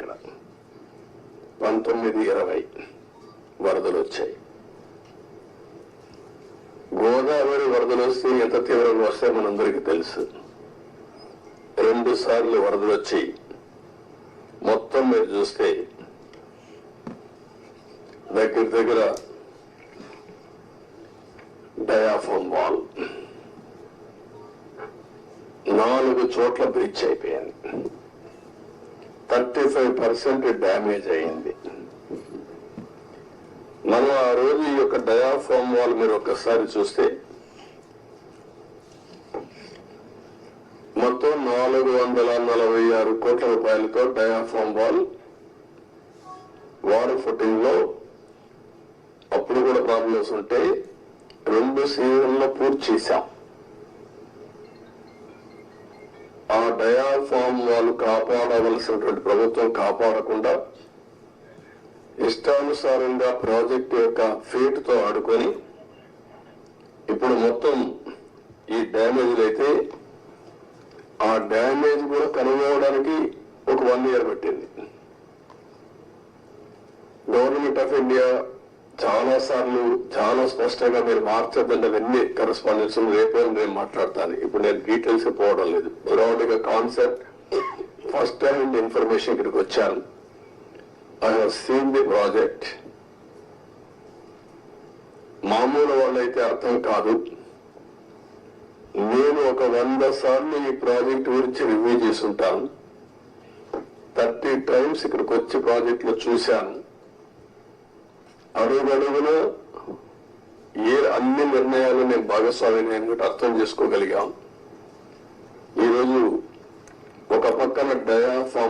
ఇక్కడ. పంతొమ్మిది ఇరవై వరదలు వచ్చాయి. గోదావరి వరదలు వస్తే ఎంత తీవ్రంగా వస్తాయో మనందరికీ తెలుసు. రెండు సార్లు వరదలు వచ్చి మొత్తం మీరు చూస్తే దగ్గర దగ్గర డయాఫోన్ వాల్. నాలుగు చోట్ల బ్రిడ్జ్ అయిపోయింది. థర్టీ ఫైవ్ పర్సెంట్ డ్యామేజ్ అయింది. మనం ఆ రోజు ఈ యొక్క డయాఫామ్ వాల్ మీరు ఒక్కసారి చూస్తే మొత్తం నాలుగు వందల నలభై ఆరు కోట్ల రూపాయలతో డయాఫామ్ వాల్ వాటర్ ఫుటింగ్లో అప్పుడు కూడా ప్రాబ్లమ్స్ ఉంటే రెండు సీజన్లో పూర్తి చేశాం. ఆ డయాఫామ్ వాళ్ళు కాపాడవలసినటువంటి ప్రభుత్వం కాపాడకుండా ఇష్టానుసారంగా ప్రాజెక్ట్ యొక్క ఫీట్తో ఆడుకొని ఇప్పుడు మొత్తం ఈ డ్యామేజ్ అయితే ఆ డ్యామేజ్ కూడా కనుగొనడానికి ఒక వన్ ఇయర్ పట్టింది. గవర్నమెంట్ ఆఫ్ ఇండియా చాలా సార్లు చాలా స్పష్టంగా మీరు మార్చద్దండి అవన్నీ కరెస్పాండెన్స్ రేపే నేను మాట్లాడతాను. ఇప్పుడు నేను డీటెయిల్స్ పోవడం లేదు. బ్రాడ్గా కాన్సెప్ట్ ఫస్ట్ హ్యాండ్ ఇన్ఫర్మేషన్ ఇక్కడికి వచ్చాను I have seen the project మామూలు వాళ్ళైతే అర్థం కాదు. నేను ఒక వంద సార్లు ఈ ప్రాజెక్ట్ గురించి రివ్యూ చేసుంటాను థర్టీ టైమ్స్ ఇక్కడికి వచ్చి ప్రాజెక్ట్లో చూశాను అడుగడుగున ఏ అన్ని నిర్ణయాలు నేను భాగస్వామిని నేను అర్థం చేసుకోగలిగాను ఈరోజు ఒక పక్కన డయాఫామ్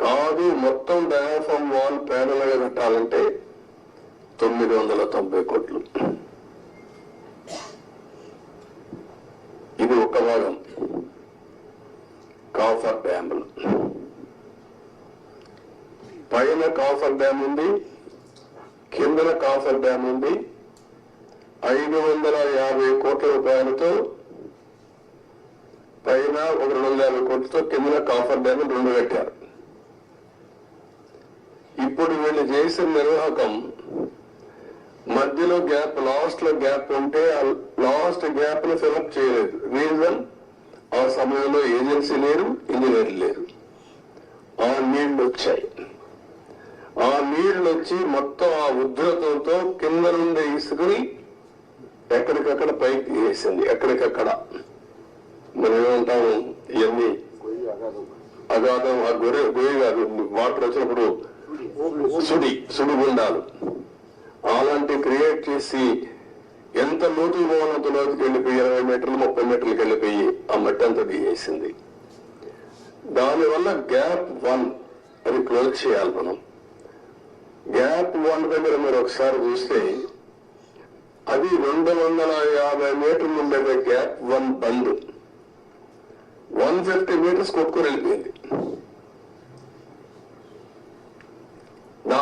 కాదు మొత్తం డయాఫామ్ వాల్ ప్యానల్ పెట్టాలంటే కట్టాలంటే తొమ్మిది వందల తొంభై కోట్లు. ఇది ఒక భాగం. కాఫర్ డ్యాములు. పైన కాఫర్ డ్యామ్ ఉంది కిందన కాఫర్ డ్యామ్ ఉంది. ఐదు వందల యాభై కోట్ల రూపాయలతో పైన ఒక రెండు వందల యాభై కోట్లతో కిందన కాఫర్ డ్యామ్ రెండు కట్టారు. ఇప్పుడు వీళ్ళు చేసిన నిర్వాహకం మధ్యలో గ్యాప్ లాస్ట్లో గ్యాప్ ఉంటే ఆ లాస్ట్ గ్యాప్ను ఫిలప్ చేయలేదు. రీజన్ ఆ సమయంలో ఏజెన్సీ లేరు ఇంజనీర్ లేరు. ఆ నీళ్ళు వచ్చాయి. ఆ నీళ్ళు వచ్చి మొత్తం ఆ ఉధృతంతో కింద నుండి ఇసుకుని ఎక్కడికక్కడ పైకి వేసింది ఎక్కడికక్కడ? మనం ఏమంటాము? ఇవన్నీ. అగాధం. ఆ గొర్రె గొయ్యి కాదు. వాటర్ వచ్చినప్పుడు సుడి సుడిగుండాలు. అలాంటి క్రియేట్ చేసి ఎంత లోతు పోనంత లోతుకి వెళ్ళిపోయి ఇరవై మీటర్లు ముప్పై మీటర్లకు వెళ్ళిపోయి ఆ మట్టి అంతా దిగేసింది. దానివల్ల గ్యాప్ వన్ అది క్లోజ్ చేయాలి మనం. గ్యాప్ వన్ దగ్గర మీరు ఒకసారి చూస్తే అది రెండు వందల యాభై మీటర్లు ఉండేది గ్యాప్ వన్ బంద్. వన్ ఫిఫ్టీ మీటర్స్ కొట్టుకొని వెళ్ళిపోయింది.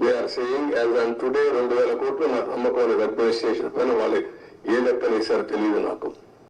we're saying as on today రెండు వేల కోట్లు నాకు అమ్మకం లేదు అడ్మినిస్ట్రేషన్ పైన వాళ్ళు ఏ లెక్కలు వేశారో తెలియదు నాకు.